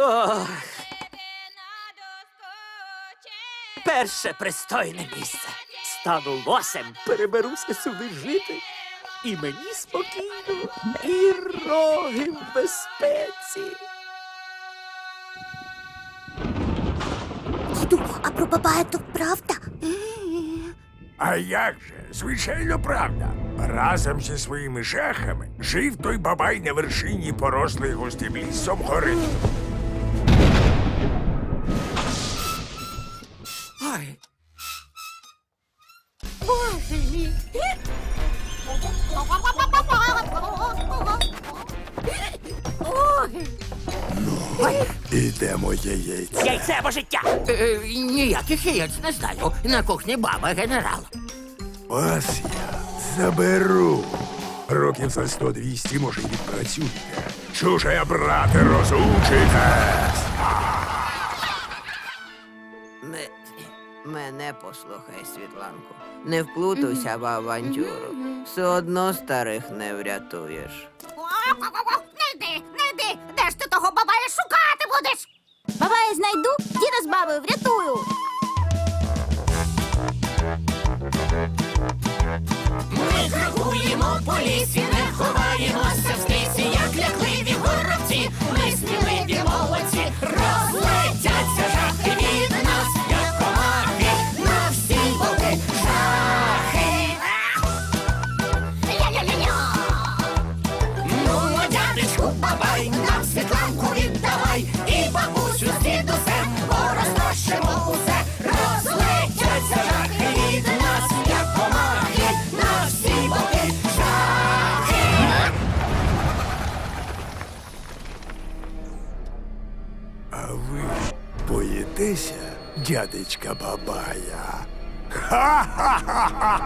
Ох. Перше пристойне місце. Стану лосем, переберуся сюди жити. І мені спокійно, і роги в безпеці. Про бабая то правда? А як же? Звичайно, правда. Разом зі своїми шахами жив той бабай на вершині порослий густим лісом гори. Ой, Боже мій. Ой, Ідемо яєць. яйце або життя. Е, ніяких яєць не знаю. На кухні баба генерал. Вас я заберу. Років за 100-200, може, й відпрацюєте. Чуже, брате, розучитесь. Мене послухай, Світланку. Не вплутуйся в авантюру. Все одно старих не врятуєш. Бабою врятую. Ми крокуємо по лісі, не ховаємося в стисі, як лякливі горобці. Ми сміливі молодці, розлетяться жахи від нас, як комахи, на всі боки жахи. Ля-ля-ля-ля. Ну, дядечку, бабай, А ви боїтеся, дядечка бабая? Ха-ха-ха-ха-ха!